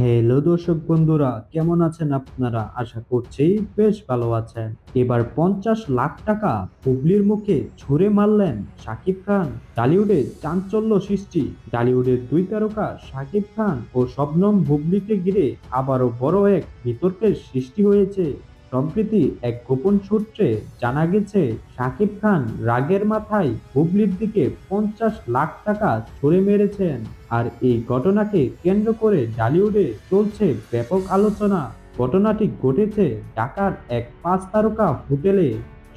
Hello দর্শক বন্ধুরা, কেমন আছেন আপনারা? আশা করছি বেশ ভালো আছেন। এবার পঞ্চাশ লাখ টাকা হুগলির মুখে ছুঁড়ে মারলেন শাকিব খান। টালিউডে চাঞ্চল্য সৃষ্টি। টালিউডের দুই তারকা শাকিব খান ও শবনম হুবলিকে ঘিরে আবারও বড় এক বিতর্কের সৃষ্টি হয়েছে। সম্প্রতি এক গোপন সূত্রে জানা গেছে শাকিব খান রাগের মাথায় হুবলির দিকে পঞ্চাশ লাখ টাকা ছুড়ে মেরেছেন আর এই ঘটনাকে কেন্দ্র করে ডালিউডে চলছে ব্যাপক আলোচনা। ঘটনাটি ঘটেছে ঢাকার এক পাঁচ তারকা হোটেলে।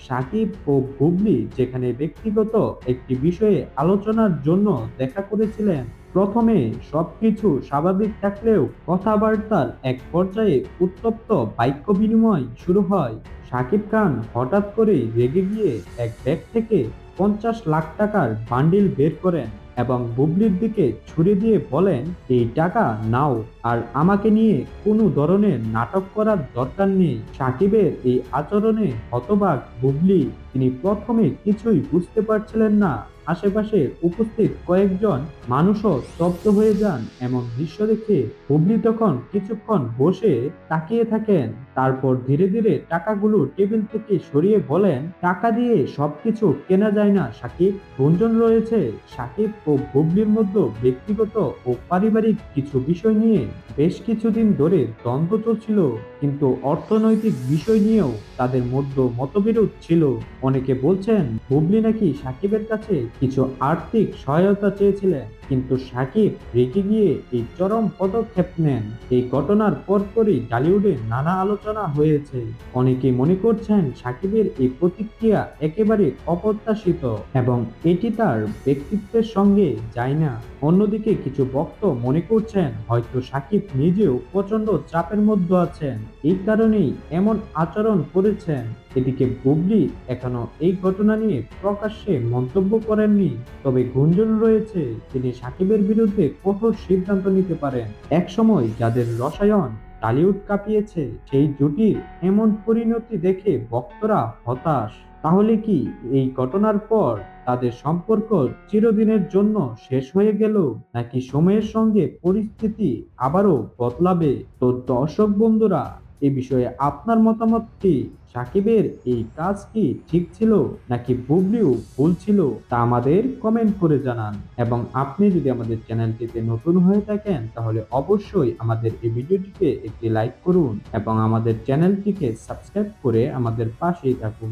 সাকিব ও বুবলি যেখানে ব্যক্তিগত একটি বিষয়ে আলোচনার জন্য দেখা করেছিলেন। প্রথমে সবকিছু স্বাভাবিক থাকলেও কথাবার্তার এক পর্যায়ে উত্তপ্ত বাক্য বিনিময় শুরু হয়। সাকিব খান হঠাৎ করেই রেগে গিয়ে এক ব্যাগ থেকে পঞ্চাশ লাখ টাকার বান্ডিল বের করেন এবং বুবলির দিকে ছুরি দিয়ে বলেন, এই টাকা নাও, আর আমাকে নিয়ে কোনো ধরনের নাটক করার দরকার নেই। সাকিবের এই আচরণে হতবাক বুবলি, তিনি প্রথমে কিছুই বুঝতে পারছিলেন না। আশেপাশে উপস্থিত কয়েকজন মানুষও স্তব্ধ হয়ে যান এমন দৃশ্য দেখে হুবলি তখন কিছুক্ষণ বসে তাকিয়ে থাকেন। তারপর ধীরে ধীরে টাকাগুলো টেবিল থেকে সরিয়ে বলেন, টাকা দিয়ে সবকিছু কেনা যায় না, সাকিব। গুঞ্জন রয়েছে। সাকিব ও বুবলির মধ্যে ব্যক্তিগত ও পারিবারিক কিছু বিষয় নিয়ে বেশ কিছুদিন ধরে দ্বন্দ্ব চলছিল। কিন্তু অর্থনৈতিক বিষয় নিয়েও তাদের মধ্যে মতবিরোধ ছিল। অনেকে বলছেন, হুবলি নাকি সাকিবের কাছে কিছু আর্থিক সহায়তা চেয়েছিলেন। কিন্তু সাকিব রেগে গিয়ে এই চরম পদক্ষেপ নেন। এই ঘটনার পরপরই টলিউডে নানা আলোচনা হয়েছে। অনেকে মনে করছেন সাকিবের এই প্রতিক্রিয়া একেবারে অপ্রত্যাশিত এবং এটি তার ব্যক্তিত্বের সঙ্গে যায় না। অন্যদিকে কিছু ভক্ত মনে করছেন হয়তো সাকিব নিজেও প্রচণ্ড চাপের মধ্যে আছেন। এই কারণেই এমন আচরণ করেছেন। এদিকে বুবলি এখনও এই ঘটনা নিয়ে প্রকাশ্যে মন্তব্য করেননি। তবে গুঞ্জন রয়েছে, তিনি সাকিবের বিরুদ্ধে কঠোর সিদ্ধান্ত নিতে পারেন। একসময় যাদের রসায়ন টালিউড কাঁপিয়েছে, সেই জুটির এমন পরিণতি দেখে ভক্তরা হতাশ। তাহলে কি এই ঘটনার পর তাদের সম্পর্ক চিরদিনের জন্য শেষ হয়ে গেল, নাকি সময়ের সঙ্গে পরিস্থিতি আবারও বদলাবে? তো দর্শক বন্ধুরা এ বিষয়ে আপনার মতামত কি? সাকিবের এই কাজ কি ঠিক ছিল নাকি বুবলিও ভুল ছিল তা আমাদের কমেন্ট করে জানান। এবং আপনি যদি আমাদের চ্যানেলটিতে নতুন হয়ে থাকেন, তাহলে অবশ্যই আমাদের এই ভিডিওটিকে একটি লাইক করুন এবং আমাদের চ্যানেলটিকে সাবস্ক্রাইব করে আমাদের পাশেই থাকুন।